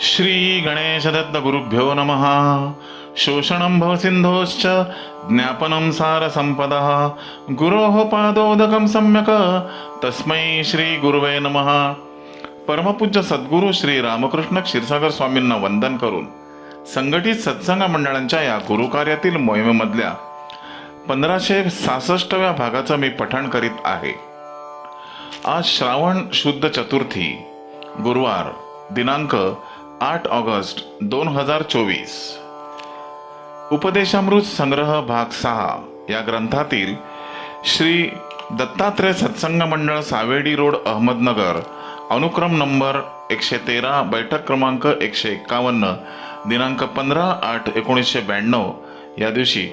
श्री गणेशदत्त गुरुभ्यो नमः। शोषणं भवसिन्धोश्च ज्ञापनं सारसम्पदः गुरोः पादोदकं सम्यक् तस्मै श्रीगुरुवे नमः। परमपूज्य सद्गुरू श्री रामकृष्ण क्षीरसागर स्वामींना वंदन करून संघटित सत्संग मंडळांच्या या गुरुकार्यातील मोहिमेमधल्या पंधराशे सहासष्टव्या भागाचं मी पठण करीत आहे. आज श्रावण शुद्ध चतुर्थी गुरुवार दिनांक आठ ऑगस्ट दोन हजार चोवीस. उपदेशामृत संग्रह भाग सहा या ग्रंथातील श्री दत्तात्रय सत्संग मंडळ सावेडी रोड अहमदनगर अनुक्रम नंबर एकशे तेरा बैठक क्रमांक एकशे एक्कावन्न दिनांक पंधरा आठ एकोणीसशे ब्याण्णव. या दिवशी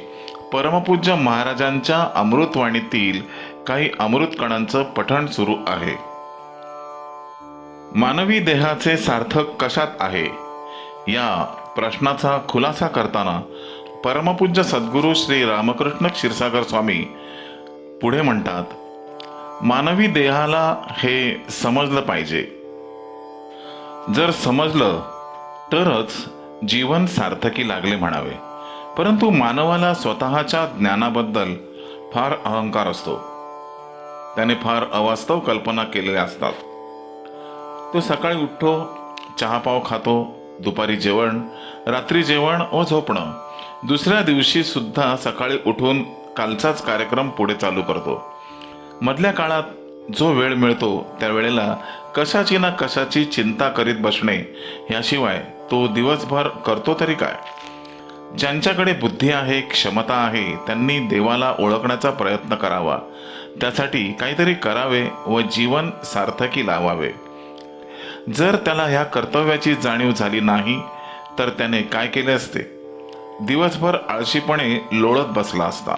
परमपूज्य महाराजांच्या अमृतवाणीतील काही अमृत कणांचं पठण सुरू आहे. मानवी देहाचे सार्थक कशात आहे? या प्रश्नाचा खुलासा करताना परमपूज्य सद्गुरू श्री रामकृष्ण क्षीरसागर स्वामी पुढे म्हणतात मानवी देहाला हे समजलं पाहिजे. जर समजलं तरच जीवन सार्थकी लागले म्हणावे. परंतु मानवाला स्वतःच्या ज्ञानाबद्दल फार अहंकार असतो. त्याने फार अवास्तव कल्पना केलेल्या असतात. तो सकाळी उठतो चहापाव खातो दुपारी जेवण रात्री जेवण व झोपणं. दुसऱ्या दिवशी सुद्धा सकाळी उठून कालचाच कार्यक्रम पुढे चालू करतो. मधल्या काळात जो वेळ मिळतो त्या वेळेला कशाची ना कशाची चिंता करीत बसणे याशिवाय तो दिवसभर करतो तरी काय? ज्यांच्याकडे बुद्धी आहे क्षमता आहे त्यांनी देवाला ओळखण्याचा प्रयत्न करावा. त्यासाठी काहीतरी करावे व जीवन सार्थकी लावावे. जर त्याला ह्या कर्तव्याची जाणीव झाली नाही तर त्याने काय केले असते? दिवसभर आळशीपणे लोळत बसला असता.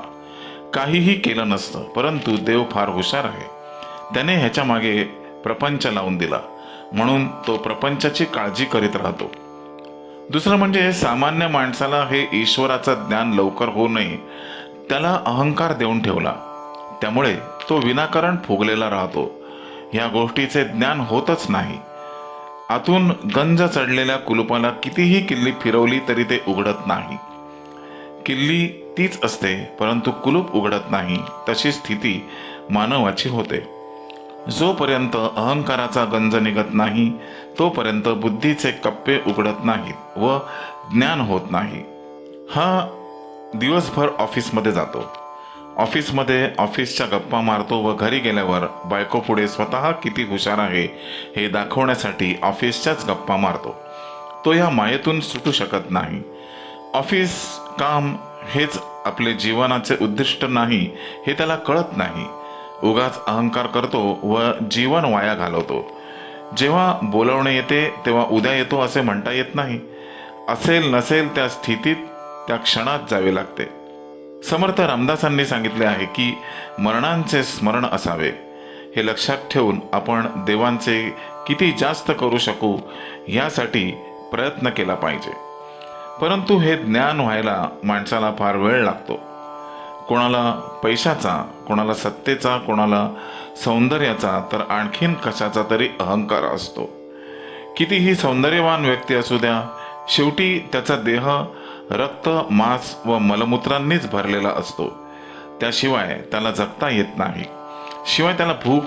काहीही केलं नसतं परंतु देव फार हुशार आहे. त्याने ह्याच्या मागे प्रपंच लावून दिला म्हणून तो प्रपंचाची काळजी करीत राहतो. दुसरं म्हणजे सामान्य माणसाला हे ईश्वराचं ज्ञान लवकर होऊ नये त्याला अहंकार देऊन ठेवला. त्यामुळे तो विनाकारण फुगलेला राहतो. ह्या गोष्टीचे ज्ञान होतच नाही. आतून गंज चढलेल्या कुलुपाला कितीही किल्ली फिरवली तरी ते उघडत नाही. किल्ली तीच असते परंतु कुलूप उघडत नाही तशी स्थिती मानवाची होते. जोपर्यंत अहंकाराचा गंज निघत नाही तोपर्यंत बुद्धीचे कप्पे उघडत नाहीत व ज्ञान होत नाही. हा दिवसभर ऑफिसमध्ये जातो. ऑफिसमध्ये ऑफिसच्या गप्पा मारतो व घरी गेल्यावर बायको पुढे स्वतः किती हुशार आहे हे दाखवण्यासाठी ऑफिसच्याच गप्पा मारतो. तो या मायेतून सुटू शकत नाही. ऑफिस काम हेच आपले जीवनाचे उद्दिष्ट नाही हे त्याला कळत नाही. उगाच अहंकार करतो व जीवन वाया घालवतो. जेव्हा बोलवणे येते तेव्हा उद्या येतो असे म्हणता येत नाही. असेल नसेल त्या स्थितीत त्या क्षणात जावे लागते. समर्थ रामदासांनी सांगितले आहे की मरणांचे स्मरण असावे. हे लक्षात ठेवून आपण देवांचे किती जास्त करू शकू यासाठी प्रयत्न केला पाहिजे. परंतु हे ज्ञान व्हायला माणसाला फार वेळ लागतो. कोणाला पैशाचा कोणाला सत्तेचा कोणाला सौंदर्याचा तर आणखीन कशाचा तरी अहंकार असतो. कितीही सौंदर्यवान व्यक्ती असू द्या शेवटी त्याचा देह रक्त मांस व मलमूत्रांनीच भरलेला असतो. त्याशिवाय त्याला जगता येत नाही. शिवाय त्याला भूक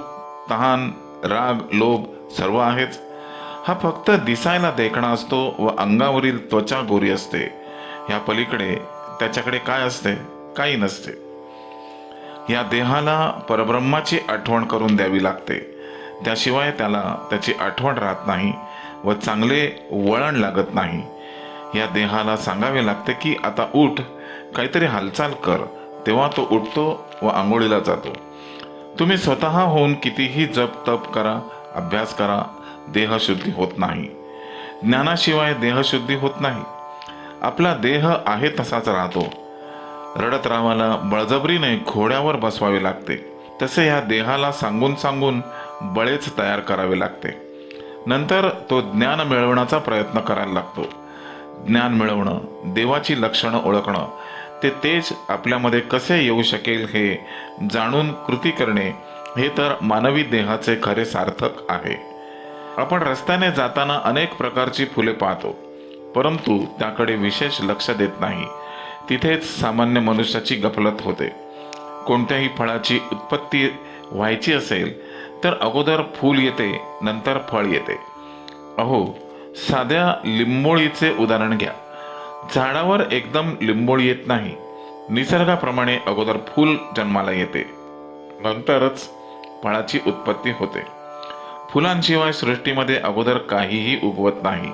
तहान राग लोभ सर्व आहेच हा फक्त दिसायला देखणा असतो व अंगावरील त्वचा गोरी असते. ह्या पलीकडे त्याच्याकडे काय असते? काही नसते. या देहाला परब्रह्माची आठवण करून द्यावी लागते. त्याशिवाय त्याला त्याची आठवण राहत नाही व चांगले वळण लागत नाही. या देहाला सांगावे लागते की आता उठ काहीतरी हालचाल कर. तेव्हा तो उठतो व आंघोळीला जातो. तुम्ही स्वतः होऊन कितीही जप तप करा अभ्यास करा. देहशुद्धी होत नाही. ज्ञानाशिवाय देहशुद्धी होत नाही. आपला देह आहे तसाच राहतो. रडत रामाला बळजबरीने घोड्यावर बसवावे लागते. तसे या देहाला सांगून सांगून बळेच तयार करावे लागते. नंतर तो ज्ञान मिळवण्याचा प्रयत्न करायला लागतो. ज्ञान मिळवणं देवाची लक्षणं ओळखणं ते तेज आपल्यामध्ये कसे येऊ शकेल हे जाणून कृती करणे हे तर मानवी देहाचे खरे सार्थक आहे. आपण रस्त्याने जाताना अनेक प्रकारची फुले पाहतो परंतु त्याकडे विशेष लक्ष देत नाही. तिथेच सामान्य मनुष्याची गफलत होते. कोणत्याही फळाची उत्पत्ती व्हायची असेल तर अगोदर फूल येते नंतर फळ येते. अहो साध्या लिंबोळीचे उदाहरण घ्या. झाडावर एकदम लिंबोळी येत नाही. निसर्गाप्रमाणे अगोदर फूल जन्माला येते. नंतरच फळाची उत्पत्ती होते. फुलांशिवाय सृष्टीमध्ये अगोदर काहीही उगवत नाही.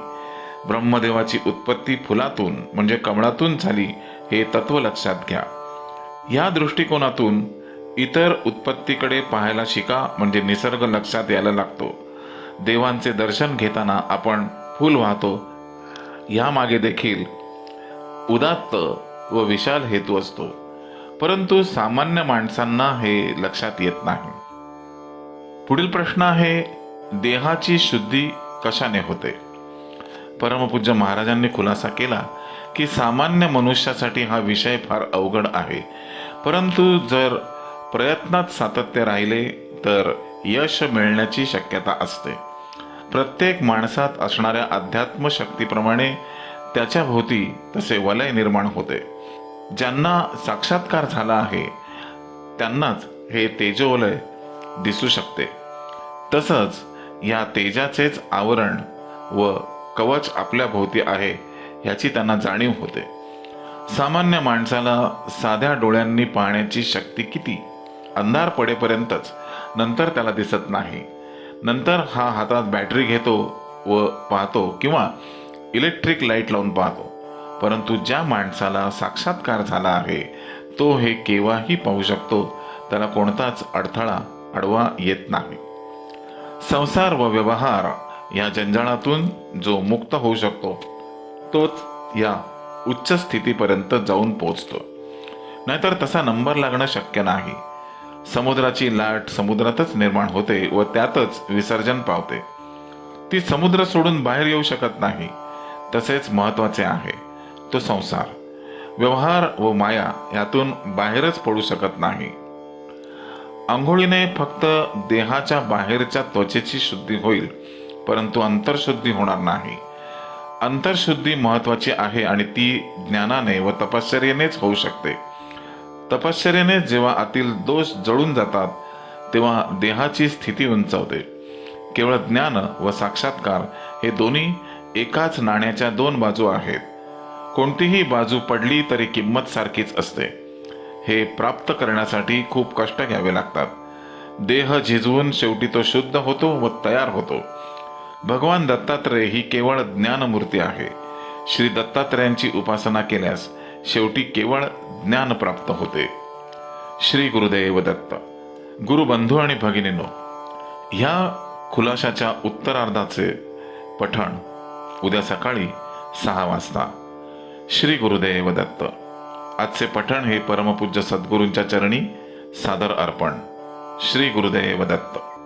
ब्रह्मदेवाची उत्पत्ती फुलातून म्हणजे कमळातून झाली हे तत्व लक्षात घ्या. या दृष्टिकोनातून इतर उत्पत्तीकडे पाहायला शिका म्हणजे निसर्ग लक्षात यायला लागतो. देवांचे दर्शन घेताना आपण फूल वाहतो. यामागे देखील उदात्त व विशाल हेतू असतो. परंतु सामान्य माणसांना हे लक्षात येत नाही. पुढील प्रश्न आहे देहाची शुद्धी कशाने होते? परमपूज्य महाराजांनी खुलासा केला की सामान्य मनुष्यासाठी हा विषय फार अवघड आहे. परंतु जर प्रयत्नात सातत्य राहिले तर यश मिळण्याची शक्यता असते. प्रत्येक माणसात असणाऱ्या अध्यात्म शक्तीप्रमाणे त्याच्या भोवती तसे वलय निर्माण होते. ज्यांना साक्षात्कार झाला आहे त्यांनाच हे तेजोवलय दिसू शकते. तसंच या तेजाचेच आवरण व कवच आपल्या भोवती आहे याची त्यांना जाणीव होते. सामान्य माणसाला साध्या डोळ्यांनी पाहण्याची शक्ती किती? अंधार पडेपर्यंतच. नंतर त्याला दिसत नाही. नंतर हा हातात बॅटरी घेतो व पाहतो किंवा इलेक्ट्रिक लाइट लावून पाहतो. परंतु ज्या माणसाला साक्षात्कार झाला आहे तो हे केव्हाही पाहू शकतो. त्याला कोणताच अडथळा अडवा येत नाही. संसार व व्यवहार या जंजाळातून जो मुक्त होऊ शकतो तोच या उच्च स्थितीपर्यंत जाऊन पोचतो नाहीतर तसा नंबर लागणं शक्य नाही. समुद्राची लाट समुद्रातच निर्माण होते व त्यातच विसर्जन पावते. ती समुद्र सोडून बाहेर येऊ शकत नाही. तसेच महत्त्वाचे आहे तो संसार. व्यवहार व माया यातून बाहेरच पडू शकत नाही. आंघोळीने फक्त देहाच्या बाहेरच्या त्वचेची शुद्धी होईल परंतु अंतरशुद्धी होणार नाही. अंतरशुद्धी महत्वाची आहे आणि ती ज्ञानाने व तपश्चर्यानेच होऊ शकते. तपश्चर्याने जेव्हा आतील दोष जळून जातात तेव्हा देहाची स्थिती उंचावते. केवळ ज्ञान व साक्षात्कार हे दोन्ही एकाच नाण्याच्या दोन बाजू आहेत. कोणतीही बाजू पडली तरी किंमत सारखीच असते. हे प्राप्त करण्यासाठी खूप कष्ट घ्यावे लागतात. देह झिजवून शेवटी तो शुद्ध होतो व तयार होतो. भगवान दत्तात्रय ही केवळ ज्ञानमूर्ती आहे. श्री दत्तात्रयांची उपासना केल्यास शेवटी केवळ ज्ञान प्राप्त होते. श्री गुरुदेव दत्त गुरुबंधू आणि भगिनीनो ह्या खुलाशाच्या उत्तरार्धाचे पठण उद्या सकाळी सहा वाजता. श्री गुरुदेव दत्त आजचे पठण हे परमपूज्य सद्गुरूंच्या चरणी सादर अर्पण. श्री गुरुदेव दत्त.